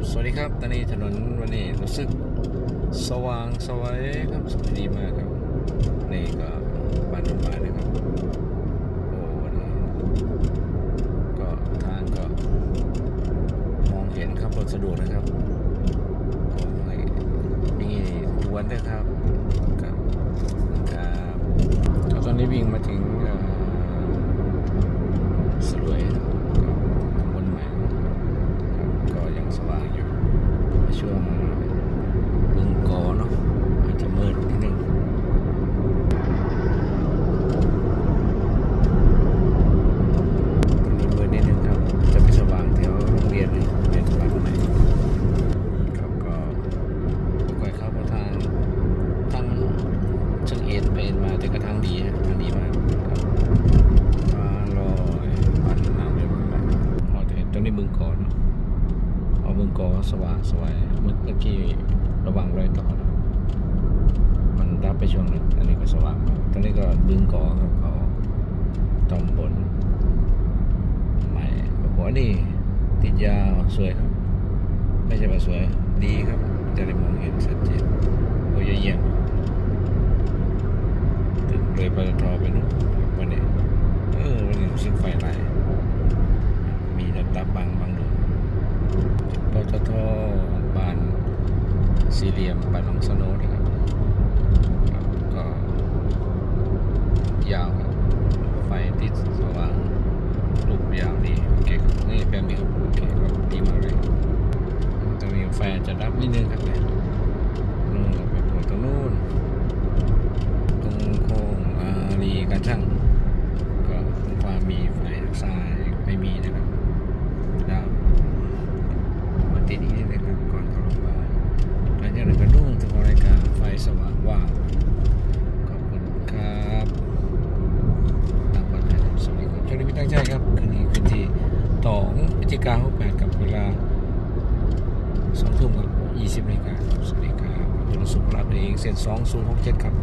ับสวัสดีครับ ตอนนี้ถนนวันนี้รู้สึกสว่างสวัยครับสวยดีมากครับ นี่ก็บ้านต้นไม้นะครับ โอ้วันนี้ก็ทางก็มองเห็นครับรถสะดวกนะครับมีทวนด้วยครับ ครับครับก็ตอนนี้วิ่งมาถึงเอ่อสรวยครับตำบลใหม่ ครับก็ยังสว่างอยู่ช่วงบึงกอเนาะอาจจะมืดนิดนึงตรงนี้มืดนิดนึงครับ จะไปสว่างแถวโรงเรียนเลยเรียนบ้านใหม่ครับก็ค่อยเข้ามาทางทางเชิงเอ็นไปเอ็นมาแต่ก็ทาง ดีฮะทางดีมากครับมาลอยบ้านนางเรียนบ้านใหม่อ๋อแต่ตรงนี้บึงกอเนาะเอาเมืองกอสว่างสวายเมื่อกี้ระวังรอยต่อ มันรับไปช่วงหนึงอันนี้ก็สว่างตอนนี้ก็บึงกอครับเขาตำบลใหม่หัวนี่ติดยาวสวยครับ ไม่ใช่ว่าสวยดีครับจะได้มองเห็นชัดเจนโอ้ยเยี่ยมถึง เลยปตทไปนู้นวันนี้เออวันนี้รู้สึกไฟไหลมีระดับบางบางดวงปตทบานสี่เหลี่ยมบานหนองสโนนะครับก็ยาวครับไฟติดสว่างรูปยาวดีโอเคครับนี่แบบนี้โอเคครับดีมากเลยตรงนี้ไฟจะดับนิดนึงครับเนี่ยนู่นเราไปโผล่ตรงนู้นตรงโค้งอารีการช่างก็ความมีไฟซ้ายไม่มีนะครับดาว มาติดอีกนิดนึงครับก่อนเข้าโรงพยาบาลหลังจากนั้นก็นุ่งถึงรายการไฟสว่างว่างขอบคุณครับตามปลอดภัยครับสวัสดีครับช่วงนี้พี่ตั้งใจครับคืนนี้คืนที่สองพฤศ จิกายนหกแปดกับเวลาสองทุ่มกับยี่สิบนาฬิกาสวัสดีครับคุณสุภาพเองเส้นสองศูนย์หกเจ็ดครับ